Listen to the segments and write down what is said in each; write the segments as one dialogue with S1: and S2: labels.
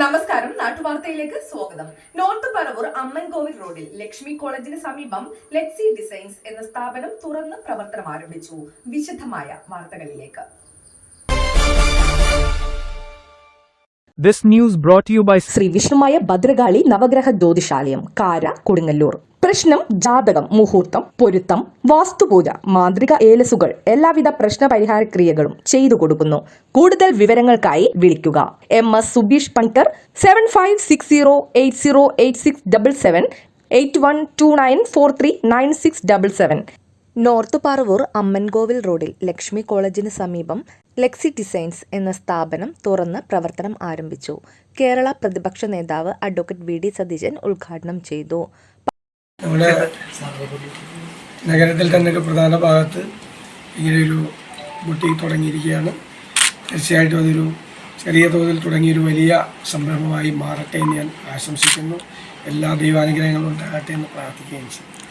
S1: നമസ്കാരം. നാട്ടുവാർത്തയിലേക്ക് സ്വാഗതം. നോർത്ത് പറവൂർ അമ്മൻകോവിൽ റോഡിൽ ലക്ഷ്മി കോളേജിന് സമീപം ലെക്സി ഡിസൈൻസ് എന്ന സ്ഥാപനം തുറന്ന് പ്രവർത്തനം ആരംഭിച്ചു. വിശദമായ വാർത്തകളിലേക്ക്.
S2: This news brought you by
S3: Shri Vishnumaya Bhadrakali Navagraha Jyothishalayam കാര കൊടുങ്ങല്ലൂർ. പ്രശ്നം ജാതകം മുഹൂർത്തം പൊരുത്തം വാസ്തുപൂജ മാന്ത്രിക ഏലസുകൾ എല്ലാവിധ പ്രശ്ന പരിഹാര ക്രിയകളും ചെയ്തു കൊടുക്കുന്നു. കൂടുതൽ വിവരങ്ങൾക്കായി വിളിക്കുക. M S Subeesh പൺകർ seven five six zero eight zero eight six double seven eight one two nine four three nine six double seven north Paravur Ammankovil റോഡിൽ ലക്ഷ്മി കോളേജിന് സമീപം ലെക്സി ഡിസൈൻസ് എന്ന സ്ഥാപനം തുറന്ന് പ്രവർത്തനം ആരംഭിച്ചു. കേരള പ്രതിപക്ഷ നേതാവ് അഡ്വക്കേറ്റ് വി ഡി സതീശൻ ഉദ്ഘാടനം ചെയ്തു.
S4: നമ്മുടെ നഗരത്തിൽ തന്നെ പ്രധാന ഭാഗത്ത് ഇങ്ങനെയൊരു ബുട്ടി തുടങ്ങിയിരിക്കുകയാണ്. തീർച്ചയായിട്ടും അതൊരു ചെറിയ തോതിൽ തുടങ്ങിയൊരു വലിയ സംരംഭമായി മാറട്ടെ എന്ന് ഞാൻ ആശംസിക്കുന്നു. എല്ലാ ദൈവാനുഗ്രഹങ്ങളും ഉണ്ടാകട്ടെ എന്ന് പ്രാർത്ഥിക്കുകയും ചെയ്യും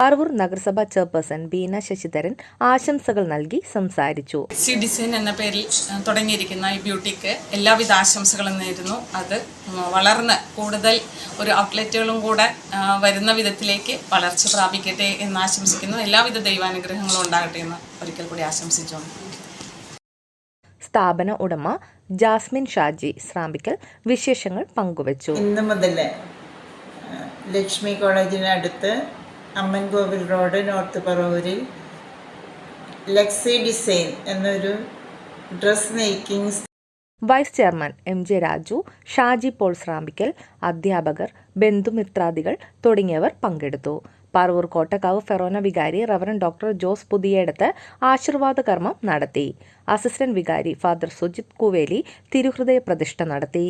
S3: പാറവൂർ നഗരസഭാ ചെയർപേഴ്സൺ ബീന ശശിധരൻ ആശംസകൾ നൽകി സംസാരിച്ചു.
S5: സി ഡിസൈൻ എന്ന പേരിൽ തുടങ്ങിയിരിക്കുന്ന ഈ ബ്യൂട്ടിക്ക് എല്ലാവിധ ആശംസകളും നേരുന്നു. അത് വളർന്ന് കൂടുതൽ ഒരു ഔട്ട്ലെറ്റുകളും കൂടെ വരുന്ന വിധത്തിലേക്ക് വളർച്ച പ്രാപിക്കട്ടെ എന്ന് ആശംസിക്കുന്നു. എല്ലാവിധ ദൈവാനുഗ്രഹങ്ങളും ഉണ്ടാകട്ടെ എന്ന് ഒരിക്കൽ കൂടി ആശംസിച്ചുകൊണ്ട്.
S3: സ്ഥാപന ഉടമ ജാസ്മിൻ ഷാജി സ്രാമ്പിക്കൽ വിശേഷങ്ങൾ പങ്കുവച്ചു.
S6: ഇന്ന് മുതൽ ലക്ഷ്മി കോളേജിനടുത്ത് അമ്മൻകോവിൽ റോഡ് നോർത്ത് പറവൂരിൽ ലക്സി ഡിസൈൻ എന്നൊരു dress making
S3: vice chairman M J Raju Shaji Paul Srambikkal അധ്യാപകർ ബന്ധുമിത്രാദികൾ തുടങ്ങിയവർ പങ്കെടുത്തു. പറവൂർ കോട്ടക്കാവ് ഫെറോന വികാരി റവറൻ ഡോക്ടർ ജോസ് പുതിയടത്ത് ആശീർവാദ കർമ്മം നടത്തി. അസിസ്റ്റന്റ് വികാരി ഫാദർ സുജിത് കുവേലി തിരുഹൃദയ പ്രതിഷ്ഠ നടത്തി.